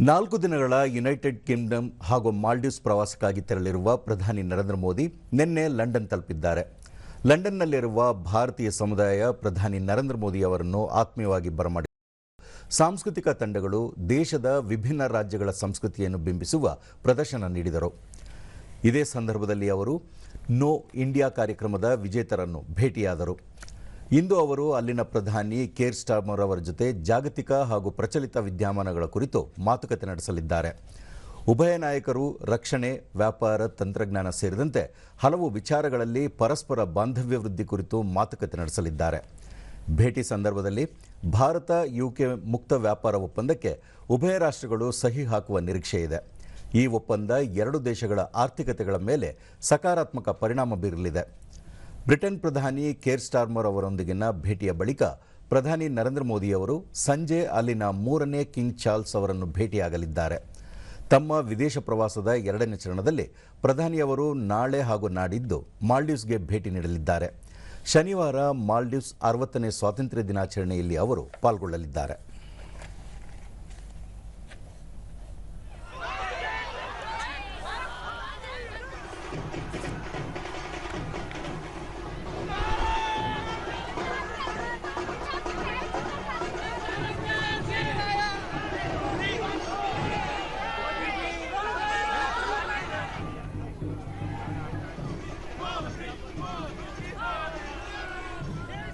ನಾಲ್ಕು ದಿನಗಳ United Kingdom ಹಾಗೂ ಮಾಲ್ಡೀವ್ಸ್ ಪ್ರವಾಸಕ್ಕಾಗಿ ತೆರಳಿರುವ ಪ್ರಧಾನಿ ನರೇಂದ್ರ ಮೋದಿ ನಿನ್ನೆ ಲಂಡನ್ ತಲುಪಿದ್ದಾರೆ. ಲಂಡನ್ನಲ್ಲಿರುವ ಭಾರತೀಯ ಸಮುದಾಯ ಪ್ರಧಾನಿ ನರೇಂದ್ರ ಮೋದಿ ಅವರನ್ನು ಆತ್ಮೀಯವಾಗಿ ಬರಮಾಡಿ ಸಾಂಸ್ಕೃತಿಕ ತಂಡಗಳು ದೇಶದ ವಿಭಿನ್ನ ರಾಜ್ಯಗಳ ಸಂಸ್ಕೃತಿಯನ್ನು ಬಿಂಬಿಸುವ ಪ್ರದರ್ಶನ ನೀಡಿದರು. ಇದೇ ಸಂದರ್ಭದಲ್ಲಿ ಅವರು ನೋ ಇಂಡಿಯಾ ಕಾರ್ಯಕ್ರಮದ ವಿಜೇತರನ್ನು ಭೇಟಿಯಾದರು. ಇಂದು ಅವರು ಅಲ್ಲಿನ ಪ್ರಧಾನಿ ಕೇರ್ ಸ್ಟಾರ್ಮರ್ ಅವರ ಜೊತೆ ಜಾಗತಿಕ ಹಾಗೂ ಪ್ರಚಲಿತ ವಿದ್ಯಮಾನಗಳ ಕುರಿತು ಮಾತುಕತೆ ನಡೆಸಲಿದ್ದಾರೆ. ಉಭಯ ನಾಯಕರು ರಕ್ಷಣೆ, ವ್ಯಾಪಾರ, ತಂತ್ರಜ್ಞಾನ ಸೇರಿದಂತೆ ಹಲವು ವಿಚಾರಗಳಲ್ಲಿ ಪರಸ್ಪರ ಬಾಂಧವ್ಯ ವೃದ್ಧಿ ಕುರಿತು ಮಾತುಕತೆ ನಡೆಸಲಿದ್ದಾರೆ. ಭೇಟಿ ಸಂದರ್ಭದಲ್ಲಿ ಭಾರತ, ಯುಕೆ ಮುಕ್ತ ವ್ಯಾಪಾರ ಒಪ್ಪಂದಕ್ಕೆ ಉಭಯ ರಾಷ್ಟ್ರಗಳು ಸಹಿ ಹಾಕುವ ನಿರೀಕ್ಷೆ ಇದೆ. ಈ ಒಪ್ಪಂದ ಎರಡು ದೇಶಗಳ ಆರ್ಥಿಕತೆಗಳ ಮೇಲೆ ಸಕಾರಾತ್ಮಕ ಪರಿಣಾಮ ಬೀರಲಿದೆ. ಬ್ರಿಟನ್ ಪ್ರಧಾನಿ ಕೇರ್ ಸ್ಟಾರ್ಮರ್ ಅವರೊಂದಿಗಿನ ಭೇಟಿಯ ಬಳಿಕ ಪ್ರಧಾನಿ ನರೇಂದ್ರ ಮೋದಿ ಅವರು ಸಂಜೆ ಅಲ್ಲಿನ ಮೂರನೇ ಕಿಂಗ್ ಚಾರ್ಲ್ಸ್ ಅವರನ್ನು ಭೇಟಿಯಾಗಲಿದ್ದಾರೆ. ತಮ್ಮ ವಿದೇಶ ಪ್ರವಾಸದ ಎರಡನೇ ಚರಣದಲ್ಲಿ ಪ್ರಧಾನಿಯವರು ನಾಳೆ ಹಾಗೂ ನಾಡಿದ್ದು ಮಾಲ್ಡೀವ್ಸ್ಗೆ ಭೇಟಿ ನೀಡಲಿದ್ದಾರೆ. ಶನಿವಾರ ಮಾಲ್ಡೀವ್ಸ್ ಅರವತ್ತನೇ ಸ್ವಾತಂತ್ರ್ಯ ದಿನಾಚರಣೆಯಲ್ಲಿ ಅವರು ಪಾಲ್ಗೊಳ್ಳಲಿದ್ದಾರೆ. Come on.